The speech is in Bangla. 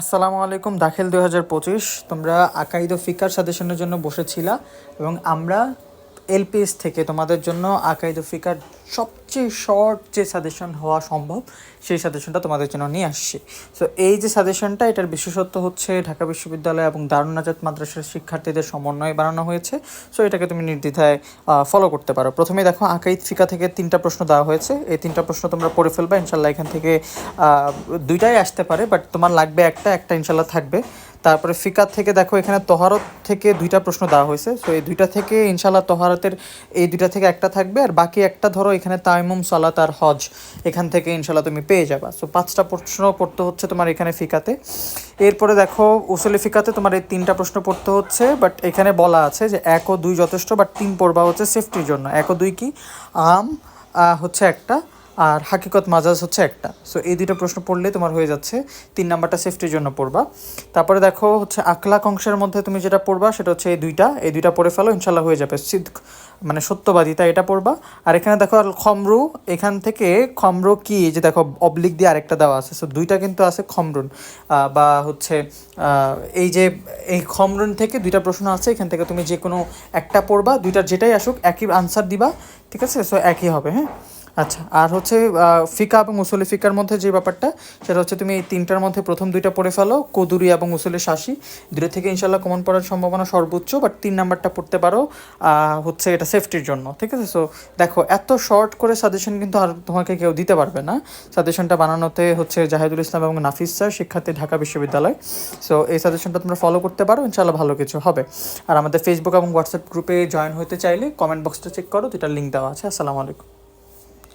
আসসালামু আলাইকুম, দাখিল দুই হাজার পঁচিশ। তোমরা আকাইদ ফিকার সাজেশনের জন্য বসেছিলা এবং আমরা এলপিএস থেকে তোমাদের জন্য আকাইদ ফিকার সবচেয়ে শর্ট যে সাজেশন হওয়া সম্ভব, সেই সাজেশনটা তোমাদের জন্য নিয়ে আসছি। সো এই যে সাজেশনটা এটার বিশেষত্ব হচ্ছে ঢাকা বিশ্ববিদ্যালয় এবং দারুণ নাজাত মাদ্রাসার শিক্ষার্থীদের সমন্বয়ে বানানো হয়েছে। সো এটাকে তুমি নির্দ্বিধায় ফলো করতে পারো। প্রথমে দেখো আকাইদ ফিকা থেকে তিনটা প্রশ্ন দেওয়া হয়েছে। এই তিনটা প্রশ্ন তোমরা পড়ে ফেলবে। ইনশাল্লাহ এখান থেকে দুইটাই আসতে পারে, বাট তোমার লাগবে একটা একটা ইনশাল্লাহ থাকবে। তারপরে ফিকার থেকে দেখো, এখানে তহারত থেকে দুইটা প্রশ্ন দেওয়া হয়েছে। সো এই দুইটা থেকে ইনশাল্লাহ তহারতের, এই দুইটা থেকে একটা থাকবে। আর বাকি একটা ধরো এখানে তাইমুম, সালাত আর হজ এখান থেকে ইনশাল্লাহ তুমি পেয়ে যাবা। সো পাঁচটা প্রশ্ন পড়তে হচ্ছে তোমার এখানে ফিকাতে। এরপরে দেখো, উসুলি ফিকাতে তোমার এই তিনটা প্রশ্ন পড়তে হচ্ছে বাট এখানে বলা আছে যে এক ও দুই যথেষ্ট বাট তিন পড়বা হচ্ছে সেফটির জন্য। এক ও দুই কি? আম হচ্ছে একটা। আর হাকিকত মাজাজ হচ্ছে একটা। সো এই দুটো প্রশ্ন পড়লে তোমার হয়ে যাচ্ছে। তিন নাম্বারটা সেফটির জন্য পড়বা। তারপরে দেখো হচ্ছে আখলাক অংশের মধ্যে তুমি যেটা পড়বা, সেটা হচ্ছে এই দুইটা। এই দুইটা পড়ে ফেলো ইনশাল্লাহ হয়ে যাবে। সিদ্ধ মানে সত্যবাদিতা এটা পড়বা। আর এখানে দেখো খমরু, এখান থেকে খমরু কি? যে দেখো অবলিক দিয়ে আরেকটা দেওয়া আছে। সো দুইটা কিন্তু আছে খমরুন। বা হচ্ছে এই যে, এই খমরুন থেকে দুইটা প্রশ্ন আছে। এখান থেকে তুমি যে কোনো একটা পড়বা। দুইটার যেটাই আসুক, একই আনসার দিবা। ঠিক আছে? সো একই হবে হ্যাঁ? আচ্ছা আর হচ্ছে ফিকা এবং উসুলি ফিকার মধ্যে যে ব্যাপারটা, সেটা হচ্ছে তুমি এই তিনটার মধ্যে প্রথম দুইটা পড়ে ফেলো, কদুরি এবং উসুলি শাসি। দুটো থেকে ইনশাল্লাহ কমন পড়ার সম্ভাবনা সর্বোচ্চ বাট তিন নাম্বারটা পড়তে পারো হচ্ছে এটা সেফটির জন্য, ঠিক আছে? সো দেখো, এত শর্ট করে সাজেশন কিন্তু আর তোমাকে কেউ দিতে পারবে না। সাজেশনটা বানানোতে হচ্ছে জাহিদুল ইসলাম এবং নাফিস স্যার শিক্ষার্থী ঢাকা বিশ্ববিদ্যালয়। সো এই সাজেশনটা তোমরা ফলো করতে পারো ইনশাল্লাহ ভালো কিছু হবে। আর আমাদের ফেসবুক এবং হোয়াটসঅ্যাপ গ্রুপে জয়েন হতে চাইলে কমেন্ট বক্সটা চেক করো দুটার লিঙ্ক দেওয়া আছে। আসসালামু আলাইকুম।